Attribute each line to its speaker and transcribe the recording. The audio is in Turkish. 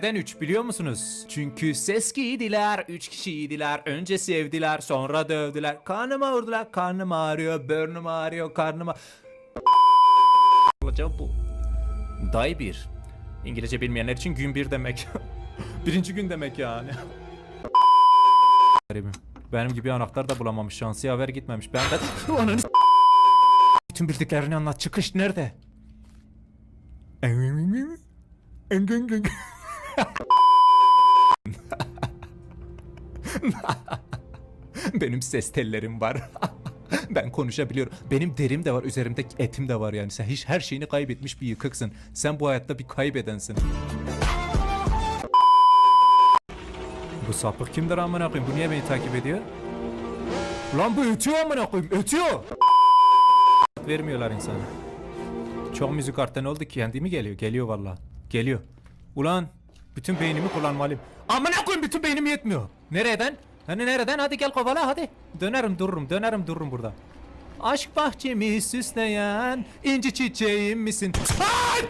Speaker 1: Neden 3 biliyor musunuz? Çünkü ses giydiler, 3 kişiydiler. Önce sevdiler, sonra dövdüler. Karnım ağrıdılar, karnım ağrıyor, burnum ağrıyor, karnım ağ- Olacak bu. Day 1. İngilizce bilmeyenler için gün 1 demek. Birinci gün demek yani. Benim gibi anahtar da bulamamış. Şansı yaver gitmemiş. Ben de... S- Bütün bildiklerini anlat. Çıkış nerede? Benim ses tellerim var. ben konuşabiliyorum. Benim derim de var, üzerimde etim de var yani. Sen hiç her şeyini kaybetmiş bir yıkıksın. Sen bu hayatta bir kaybedensin. Bu sapık kimdir amına koyayım? Bu niye beni takip ediyor? Lan bu ötüyor amına koyayım, ötüyor. Vermiyorlar insana. Çok müzik arttı ne oldu ki? Kendi mi geliyor? Geliyor valla. Geliyor. Ulan bütün beynimi kullanmalıyım. Amına koyayım bütün beynim yetmiyor. Nereden? Hani nereden? Hadi gel kovala hadi. Dönerim dururum, dönerim dururum burada. Aşk bahçemi süsleyen inci çiçeğim misin? Ay!